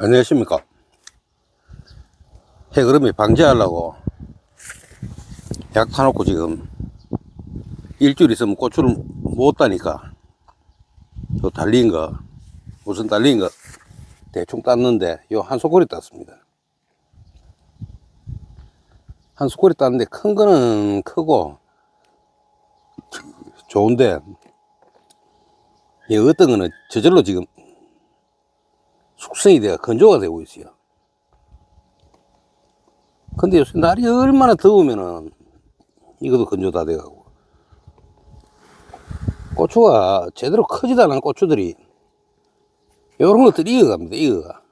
안녕하십니까. 해그름이 방지하려고 약 타놓고 지금 일주일 있으면 고추를 못 따니까 요 달린 거, 무슨 달린 거 대충 땄는데 요 한 소쿠리 땄습니다. 한 소쿠리 땄는데 큰 거는 크고 좋은데 이 어떤 거는 저절로 지금 숙성이 돼가 건조가 되고 있어요. 근데 요새 날이 얼마나 더우면은 이것도 건조 다 돼가고 고추가 제대로 크지도 않은 고추들이 요런 것들이 익어갑니다, 익어가.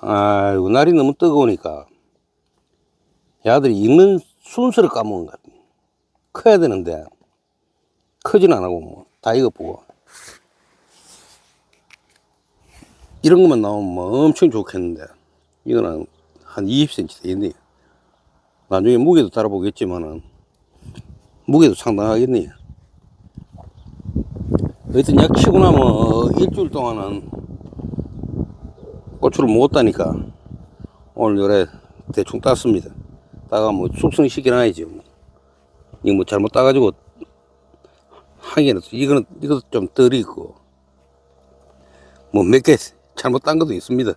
아이고, 날이 너무 뜨거우니까 야들이 익는 순서를 까먹은 것 같아. 커야 되는데 크진 안 하고 뭐 다 익어보고 이런 것만 나오면 뭐 엄청 좋겠는데. 이거는 한 20cm 되겠네요 나중에 무게도 달아보겠지만은 무게도 상당하겠네요 하여튼 약 치고 나면 일주일 동안은 고추를 못 따니까 오늘 요래 대충 땄습니다. 따가 뭐 숙성시켜놔야지 뭐. 이거 뭐 잘못 따가지고 하기에는 또 이거는 이것도 좀 덜 익고. 뭐 몇 개 잘못 딴 것도 있습니다.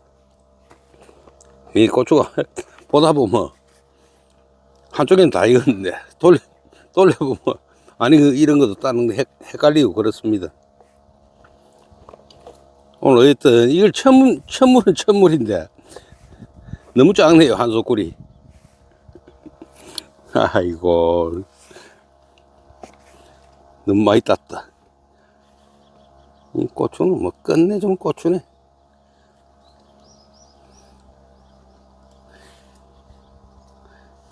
이 고추가 보다 보면 한쪽에는 다 익었는데 돌려 돌려보면 아니 그 이런 것도 따는 게 헷- 헷갈리고 그렇습니다. 오늘 어쨌든 이걸 천물 천물은 천물인데 너무 작네요 한 소쿠리. 아이고 너무 많이 땄다. 이 고추는 뭐 끝내주는 고추네.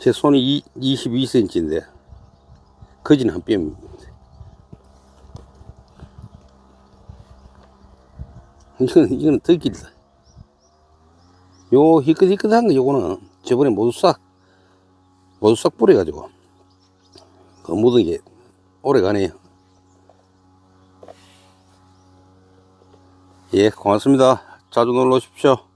제 손이 22cm인데 거진 한 뼘입니다. 이거는, 이거는 더 길다. 요 희끗희끗한 거 요거는 저번에 모두 싹 모두 싹 뿌려가지고 그 묻은 게 오래 가네요. 예, 고맙습니다. 자주 놀러 오십시오.